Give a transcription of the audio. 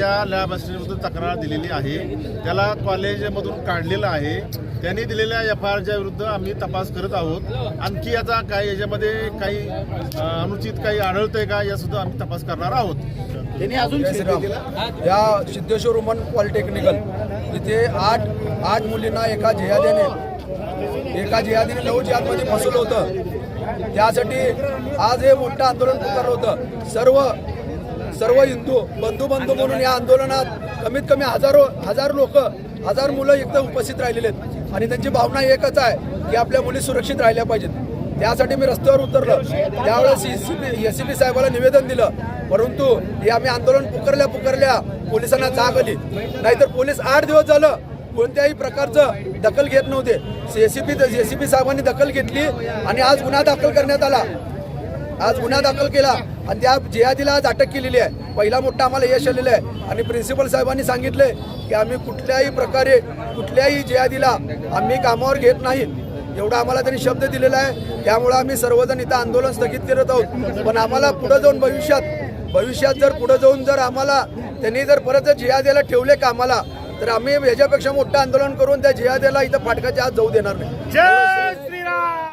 या लॅब असिस्टंटबद्दल तक्रार दिलेली आहे. त्याला कॉलेजमधून काढलेलं आहे. त्यांनी दिलेल्या एफ आय आरच्या विरुद्ध आम्ही तपास करत आहोत. आणखी याचा काही याच्यामध्ये काही अनुचित काही आढळतंय का या सुद्धा आम्ही तपास करणार आहोत. जय श्रीराम या सिद्धेश्वर वुमन पॉलिटेक्निकल. इथे आठ आठ मुलींना एका जिहाद्याने एका जिहादीने लव जिहादमध्ये फसवलं होतं. त्यासाठी आज हे मोठं आंदोलन पुकारलं होतं. सर्व सर्व हिंदू बंधू बंधू म्हणून या आंदोलनात कमीत कमी हजारो हजार लोक हजार मुलं इथं उपस्थित राहिलेले आहेत. आणि त्यांची भावना एकच आहे की आपल्या मुली सुरक्षित राहिल्या पाहिजेत. त्यासाठी मी रस्त्यावर उतरलो. त्यावेळेस एस सी पी साहेबाला निवेदन दिलं. परंतु हे आम्ही आंदोलन पुकारल्या पुकारल्या पोलिसांना जाग आली. नाहीतर पोलीस आठ दिवस झालं कोणत्याही प्रकारचं दखल घेत नव्हते. एसीपी एसीपी साहेबांनी दखल घेतली आणि आज गुन्हा दाखल करण्यात आला. आज गुन्हा दाखल केला आणि त्या जिहादीला आज अटक केलेली आहे. पहिला मोठा आम्हाला यश आलेलं आहे. आणि प्रिन्सिपल साहेबांनी सांगितले की आम्ही कुठल्याही प्रकारे कुठल्याही जिहादीला आम्ही कामावर घेत नाहीत एवढा आम्हाला त्यांनी शब्द दिलेला आहे. त्यामुळे आम्ही सर्वजण इथं आंदोलन स्थगित करत आहोत. पण आम्हाला पुढं जाऊन भविष्यात भविष्यात जर पुढं जाऊन जर आम्हाला त्यांनी जर परत जर ठेवले कामाला तर आम्ही याच्यापेक्षा मोठं आंदोलन करून त्या जिहाद्याला इथं फाटकाच्या आत जाऊ देणार नाही.